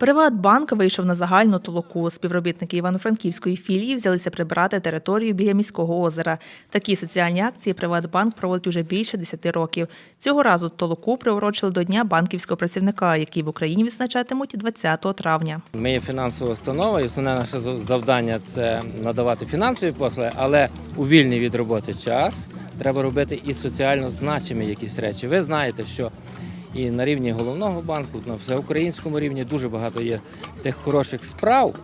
Приватбанк вийшов на загальну толоку. Співробітники Івано-Франківської філії взялися прибирати територію біля міського озера. Такі соціальні акції Приватбанк проводить уже більше 10 років. Цього разу толоку приурочили до Дня банківського працівника, який в Україні відзначатимуть 20 травня. Ми є фінансова установа, і основне наше завдання це надавати фінансові послуги, але у вільний від роботи час треба робити і соціально значимі якісь речі. Ви знаєте, що і на рівні головного банку, на всеукраїнському рівні дуже багато є тих хороших справ,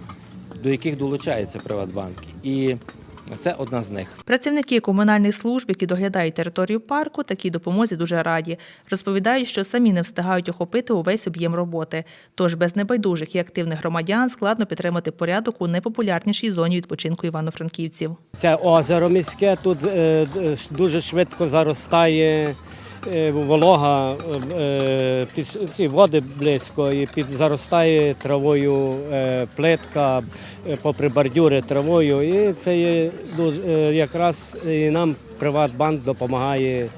до яких долучається Приватбанк. І це одна з них. Працівники комунальних служб, які доглядають територію парку, такій допомозі дуже раді. Розповідають, що самі не встигають охопити увесь об'єм роботи. Тож без небайдужих і активних громадян складно підтримати порядок у найпопулярнішій зоні відпочинку івано-франківців. Це озеро міське, тут е, ш- дуже швидко заростає е, волога, е, під ці води близько і під заростає травою е, плитка, е, попри бордюри травою. І це є е, якраз і нам Приватбанк допомагає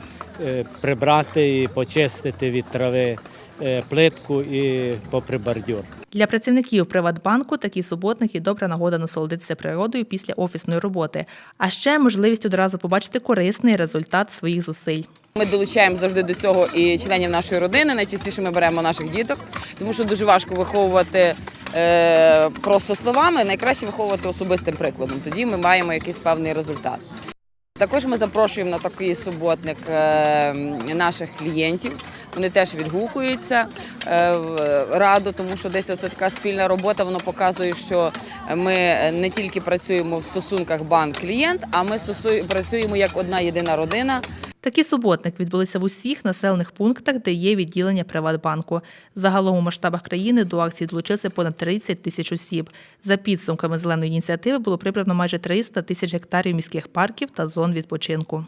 е, прибрати і почистити від трави е, плитку і попри бордюр. Для працівників Приватбанку такі суботники добра нагода насолодитися природою після офісної роботи, а ще можливість одразу побачити корисний результат своїх зусиль. Ми долучаємо завжди до цього і членів нашої родини. Найчастіше ми беремо наших діток, тому що дуже важко виховувати е, просто словами. Найкраще виховувати особистим прикладом. Тоді ми маємо якийсь певний результат. Також ми запрошуємо на такий суботник е, наших клієнтів. Вони теж відгукуються е, радо, тому що десь ось така спільна робота. Воно показує, що ми не тільки працюємо в стосунках банк-клієнт, а ми працюємо як одна єдина родина. Такі суботник відбулися в усіх населених пунктах, де є відділення Приватбанку. Загалом у масштабах країни до акції долучилися понад 30 тисяч осіб. За підсумками зеленої ініціативи було прибрано майже 300 тисяч гектарів міських парків та зон відпочинку.